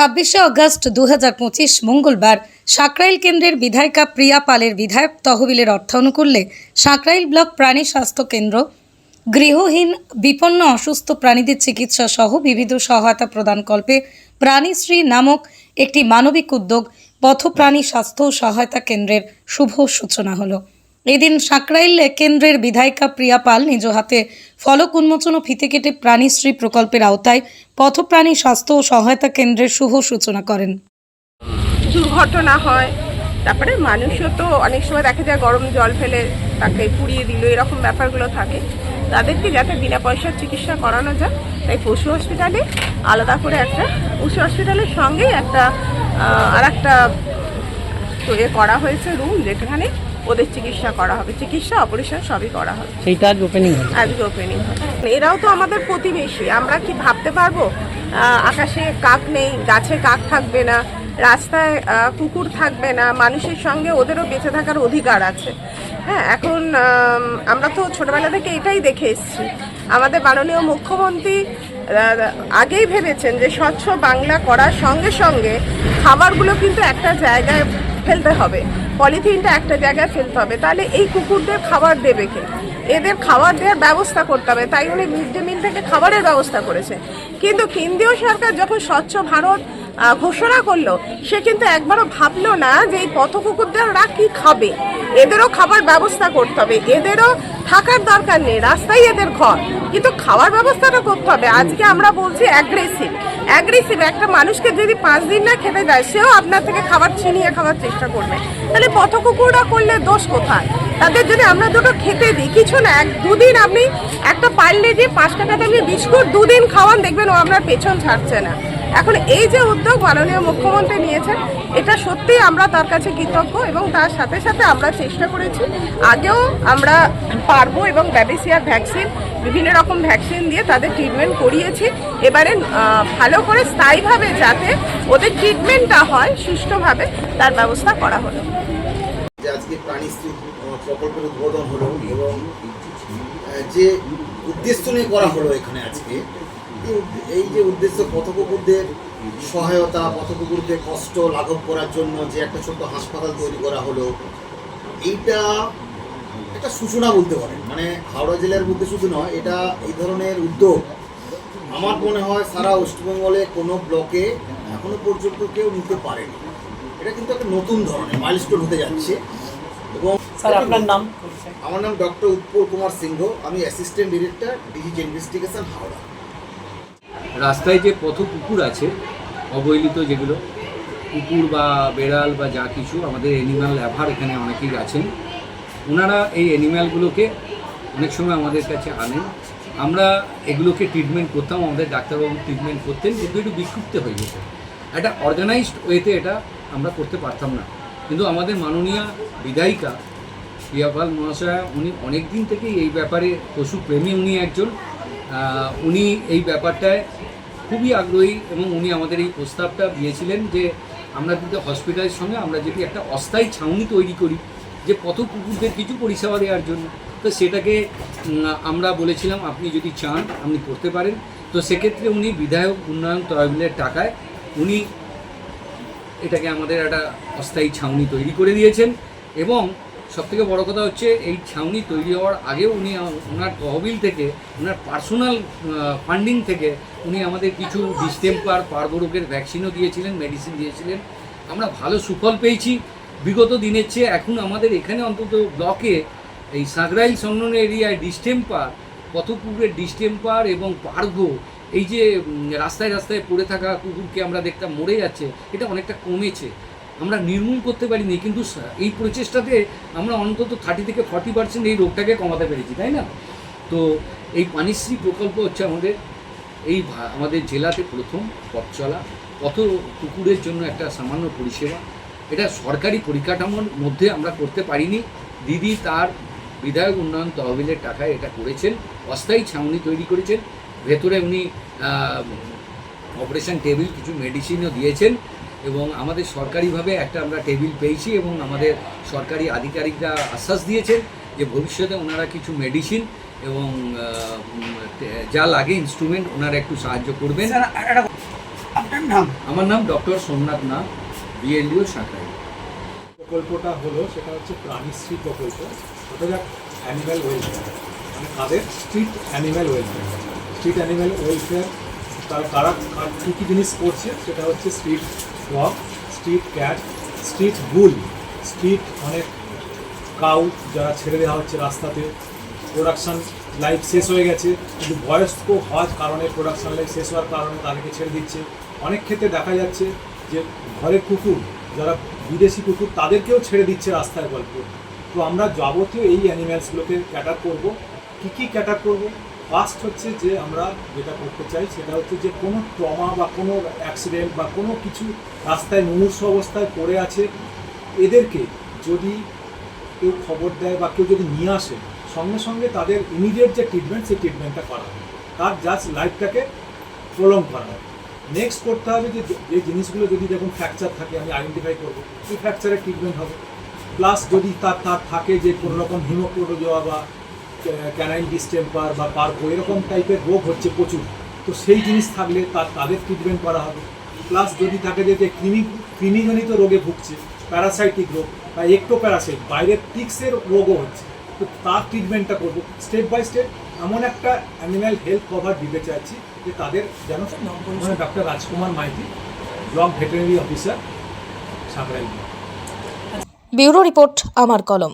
ছাব্বিশে অগস্ট দু মঙ্গলবার সাকরাইল কেন্দ্রের বিধায়িকা প্রিয়া পালের বিধায়ক তহবিলের অর্থানুকূল্যে সাকরাইল ব্লক প্রাণী স্বাস্থ্য কেন্দ্র। গৃহহীন, বিপন্ন, অসুস্থ প্রাণীদের চিকিৎসা সহ বিবিধ সহায়তা প্রদানকল্পে প্রাণীশ্রী নামক একটি মানবিক উদ্যোগ পথপ্রাণী স্বাস্থ্য সহায়তা কেন্দ্রের শুভ সূচনা হলো। এদিন সাকরাইল কেন্দ্রের বিধায়িকা প্রিয়া পাল নিজ হাতে ফলক উন্মোচন ও ফিতে কেটে প্রাণীশ্রী প্রকল্পের আওতায় পথপ্রাণী স্বাস্থ্য ও সহায়তা কেন্দ্রের শুভ সূচনা করেন। দুর্ঘটনা হয়, তারপরে মানুষও তো অনেক সময় দেখা যায় গরম জল ফেলে তাকে পুড়িয়ে দিল, এরকম ব্যাপারগুলো থাকে। তাদেরকে যাতে বিনা পয়সার চিকিৎসা করানো যায়, তাই পশু হসপিটালে আলাদা করে একটা পশু হসপিটালের সঙ্গে একটা আর একটা তৈরি করা হয়েছে রুম যেখানে ওদের চিকিৎসা করা হবে। চিকিৎসা অপারেশন সবই করা হবে। সেইটা আজ ওপেনিং আজকে ওপেনিং হয় এরাও তো আমাদের প্রতিবেশী। আমরা কি ভাবতে পারব? আকাশে কাক নেই গাছে কাক থাকবে না রাস্তায় কুকুর থাকবে না মানুষের সঙ্গে ওদেরও বেঁচে থাকার অধিকার আছে। হ্যাঁ এখন আমরা তো ছোটবেলা থেকে এটাই দেখে এসেছি। আমাদের মাননীয় মুখ্যমন্ত্রী আগেই ভেবেছেন যে স্বচ্ছ বাংলা করার সঙ্গে সঙ্গে খাবারগুলো কিন্তু একটা জায়গায় ফেলতে হবে। পলিথিনটা একটা জায়গায় ফেলতে হবে। তাহলে এই কুকুরদের খাবার দেবে কে? এদের খাবার দেওয়ার ব্যবস্থা করতে হবে। তাই উনি মিড ডে মিল থেকে খাবারের ব্যবস্থা করেছে। কিন্তু কেন্দ্রীয় সরকার যখন স্বচ্ছ ভারত ঘোষণা করল। সে কিন্তু একবারও ভাবলো না যে এই পথ কুকুরদেররা কি খাবে। এদেরও খাবার ব্যবস্থা করতে হবে। এদেরও থাকার দরকার নেই। রাস্তায় এদের ঘর। কিন্তু খাওয়ার ব্যবস্থাটা করতে হবে। আজকে আমরা বলছি অ্যাগ্রেসিভ অ্যাগ্রেসিভ একটা মানুষকে যদি পাঁচ দিন না খেতে যায় সেও আপনার থেকে খাবার ছিনিয়ে খাওয়ার চেষ্টা করবে। তাহলে পথ কুকুররা করলে দোষ কোথায়? তাদের যদি আমরা দুটো খেতে দিই, কিছু না, এক দুদিন আপনি একটা পারলে যে পাঁচ টাকাতে আপনি বিস্কুট দুদিন খাওয়ান, দেখবেন ও আপনার পেছন ছাড়ছে না। এখন এই যে উদ্যোগ মাননীয় মুখ্যমন্ত্রী নিয়েছেন, এটা সত্যি আমরা তার কাছে কৃতজ্ঞ এবং তার সাথে সাথে আমরা চেষ্টা করেছি। আগেও আমরা পারব এবং ব্যাবিসিয়ার ভ্যাকসিন, বিভিন্ন রকম ভ্যাকসিন দিয়ে তাদের ট্রিটমেন্ট করিয়েছি। এবারে ভালো করে স্থায়ীভাবে যাতে ওদের ট্রিটমেন্টটা হয় সুষ্ঠুভাবে, তার ব্যবস্থা করা হলো। আজকে প্রকল্পের উদ্বোধন হলো এবং যে উদ্দেশ্য নিয়ে করা হলো এখানে আজকে এই যে উদ্দেশ্য পথকুকুরদের সহায়তা পথকুকুরদের কষ্ট লাঘব করার জন্য যে একটা ছোট্ট হাসপাতাল তৈরি করা হলো এইটা একটা সূচনা বলতে পারেন। মানে হাওড়া জেলার মধ্যে শুধু নয় এটা এই ধরনের উদ্যোগ আমার মনে হয় সারা ওয়েস্টবেঙ্গলে কোনো ব্লকে এখনও পর্যন্ত কেউ নিতে পারেনি। এটা কিন্তু একটা নতুন ধরনের মাইলস্টোন হতে যাচ্ছে। এবং স্যার আপনার নাম? আমার নাম ডক্টর উৎপল কুমার সিংহ আমি assistant director disease investigation Howrah. রাস্তায় যে পথ কুকুর আছে, অবহেলিত যেগুলো কুকুর বা বেড়াল বা যা কিছু, আমাদের অ্যানিম্যাল ল্যাভার এখানে অনেকেই আছেন। ওনারা এই অ্যানিম্যালগুলোকে অনেক সময় আমাদের কাছে আনেন। আমরা এগুলোকে ট্রিটমেন্ট করতাম, আমাদের ডাক্তারবাবু ট্রিটমেন্ট করতেন, কিন্তু একটু বিক্ষুব্ধ হয়ে যেত একটা অর্গানাইজড ওয়েতে এটা আমরা করতে পারতাম না। কিন্তু আমাদের মাননীয় বিধায়িকা, প্রিয়াপাল মহাশয়া, উনি অনেক দিন থেকেই এই ব্যাপারে পশুপ্রেমী উনি একজন। উনি এই ব্যাপারটায় খুবই আগ্রহী এবং উনি আমাদের এই প্রস্তাবটা দিয়েছিলেন যে আমরা যদি হসপিটালের সঙ্গে আমরা যদি একটা অস্থায়ী ছাউনি তৈরি করি, যে পথ কুকুরদের কিছু পরিষেবা দেওয়ার জন্য, তো সেটাকে আমরা বলেছিলাম আপনি যদি চান, আপনি করতে পারেন। তো সেক্ষেত্রে উনি বিধায়ক উন্নয়ন তহবিলের টাকায় উনি এটাকে আমাদের একটা অস্থায়ী ছাউনি তৈরি করে দিয়েছেন এবং সবথেকে বড় কথা হচ্ছে এই ছাউনি তৈরি হওয়ার আগেও উনি ওনার তহবিল থেকে, ওনার পার্সোনাল ফান্ডিং থেকে উনি আমাদের কিছু ডিস্টেম্পার পার্বরোগের ভ্যাকসিনও দিয়েছিলেন, মেডিসিন দিয়েছিলেন। আমরা ভালো সুফল পেয়েছি। বিগত দিনের চেয়ে এখন আমাদের এখানে অন্তত ব্লকে এই সাগরাইল সংলগ্ন এরিয়ায় ডিস্টেম্পার পথকুকুরের ডিস্টেম্পার এবং পার্গো, এই যে রাস্তায় রাস্তায় পড়ে থাকা কুকুরকে আমরা দেখতাম মরে যাচ্ছে, এটা অনেকটা কমেছে। আমরা নির্মূল করতে পারিনি, কিন্তু এই প্রচেষ্টাতে আমরা অন্তত থার্টি থেকে ফর্টি পার্সেন্ট এই রোগটাকে কমাতে পেরেছি, তাই না? তো এই পানিশ্রী প্রকল্প হচ্ছে আমাদের, এই আমাদের জেলাতে প্রথম পথ চলা, পথ কুকুরের জন্য একটা সামান্য পরিষেবা। এটা সরকারি পরিকাঠামোর মধ্যে আমরা করতে পারিনি। দিদি তার বিধায়ক উন্নয়ন তহবিলের টাকায় এটা করেছেন, অস্থায়ী ছাউনি তৈরি করেছেন। ভেতরে উনি অপারেশন টেবিল, কিছু মেডিসিনও দিয়েছেন। এবং আমাদের সরকারিভাবে একটা আমরা টেবিল পেয়েছি এবং আমাদের সরকারি আধিকারিকরা আশ্বাস দিয়েছেন যে ভবিষ্যতে ওনারা কিছু মেডিসিন এবং যা লাগে ইনস্ট্রুমেন্ট ওনারা একটু সাহায্য করবেন। আপনার নাম? আমার নাম ডক্টর সোমনাথ নাথ বিএলডিও সাঁকড়াই প্রকল্পটা হলো সেটা হচ্ছে প্রাণীশ্রী প্রকল্প। ওটা যাক অ্যানিম্যাল ওয়েলফেয়ার মানে কাদের? Street animal welfare street animal welfare তারা কারা কী কী জিনিস করছে সেটা হচ্ছে street dog street cat, street bull, street অনেক কাউ যারা ছেড়ে দেওয়া হচ্ছে রাস্তাতে। প্রোডাকশান লাইফ শেষ হয়ে গেছে, কিন্তু বয়স্ক হওয়ার কারণে প্রোডাকশান লাইফ শেষ হওয়ার কারণে তাদেরকে ছেড়ে দিচ্ছে। অনেক ক্ষেত্রে দেখা যাচ্ছে যে ঘরের কুকুর, যারা বিদেশি কুকুর, তাদেরকেও ছেড়ে দিচ্ছে রাস্তায় গল্প। তো আমরা যাবতীয় এই অ্যানিম্যালসগুলোকে ক্যাটার করব। কী কী ক্যাটার করব? ফার্স্ট হচ্ছে যে আমরা যেটা করতে চাই সেটা হচ্ছে যে কোনো ট্রমা বা কোনো অ্যাক্সিডেন্ট বা কোনো কিছু রাস্তায় মুমূর্ষ অবস্থায় পড়ে আছে, এদেরকে যদি কেউ খবর দেয় বা কেউ যদি নিয়ে আসে, সঙ্গে সঙ্গে তাদের ইমিডিয়েট যে ট্রিটমেন্ট সেই ট্রিটমেন্টটা করা হয়। তার জাস্ট লাইফটাকে প্রলং করা হয়। নেক্সট করতে হবে যে যে জিনিসগুলো যদি দেখুন ফ্র্যাকচার থাকে, আমি আইডেন্টিফাই করব সেই ফ্র্যাকচারের ট্রিটমেন্ট হবে। প্লাস যদি তার তার থাকে যে কোনো রকম হিমোক্রোটোজোয়া বা ক্যানাইল ডিস্টেম্পার বা পার্কো এরকম টাইপের রোগ হচ্ছে প্রচুর। তো সেই জিনিস থাকলে তার তাদের ট্রিটমেন্ট করা হবে। প্লাস যদি থাকে যে কৃমি কৃমিজনিত রোগে ভুগছে প্যারাসাইটিক রোগ বা একটো প্যারাসাইট বাইরের টিক্সের রোগও হচ্ছে তো তার ট্রিটমেন্টটা করব। স্টেপ বাই স্টেপ এমন একটা অ্যানিম্যাল হেলথ কভার দিতে চাইছি যে তাদের যেন মানে doctor Rajkumar Maity block veterinary officer Sankrail bureau report আমার কলম।